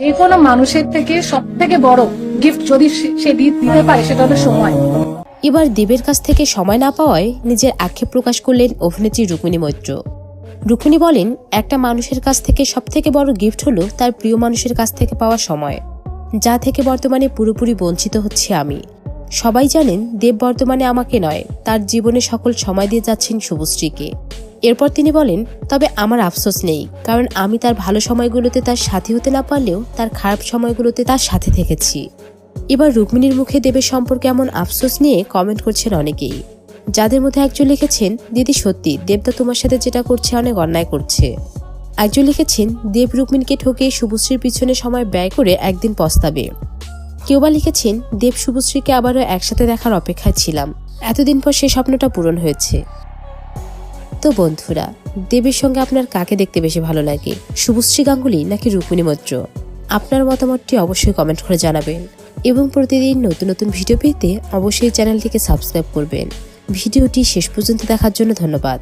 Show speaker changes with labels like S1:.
S1: যে কোনো মানুষের থেকে সব থেকে বড় গিফট যদি সে- দিতে পারে, সেটা হলো সময়।
S2: এবার দেবের কাছ থেকে সময় না পাওয়ায় নিজের আক্ষেপ প্রকাশ করলেন অভিনেত্রী রুক্মিণী মৈত্র। রুক্মিণী বলেন, একটা মানুষের কাছ থেকে সবথেকে বড় গিফট হলো তার প্রিয় মানুষের কাছ থেকে পাওয়া সময়, যা থেকে বর্তমানে পুরোপুরি বঞ্চিত হচ্ছে আমি। সবাই জানেন, দেব বর্তমানে আমাকে নয়, তার জীবনে সকল সময় দিয়ে যাচ্ছেন শুভশ্রীকে। এরপর তিনি বলেন, তবে আমার আফসোস নেই, কারণ আমি তার ভালো সময়গুলোতে তার সাথী হতে না পারলেও তার খারাপ সময়গুলোতে তার সাথে থেকেছি। এবার রুক্মিণীর মুখে দেবের সম্পর্কে এমন আফসোস নিয়ে কমেন্ট করছেন অনেকেই। যাদের মধ্যে একজন লিখেছেন, দিদি, সত্যি দেবদা তোমার সাথে যেটা করছে অনেক অন্যায় করছে। একজন লিখেছেন, দেব রুক্মিণীকে ঠকে শুভশ্রীর পিছনে সময় ব্যয় করে একদিন পস্তাবে। কেউ বা লিখেছেন, দেব শুভশ্রীকে আবারও একসাথে দেখার অপেক্ষায় ছিলাম। এতদিন পর সে স্বপ্নটা পূরণ হয়েছে। তো বন্ধুরা, দেবীর সঙ্গে আপনার কাকে দেখতে বেশি ভালো লাগে, শুভশ্রী গাঙ্গুলি নাকি রুক্মিণী মৈত্র? আপনার মতামতটি অবশ্যই কমেন্ট করে জানাবেন এবং প্রতিদিন নতুন নতুন ভিডিও পেতে অবশ্যই চ্যানেলটিকে সাবস্ক্রাইব করবেন। ভিডিওটি শেষ পর্যন্ত দেখার জন্য ধন্যবাদ।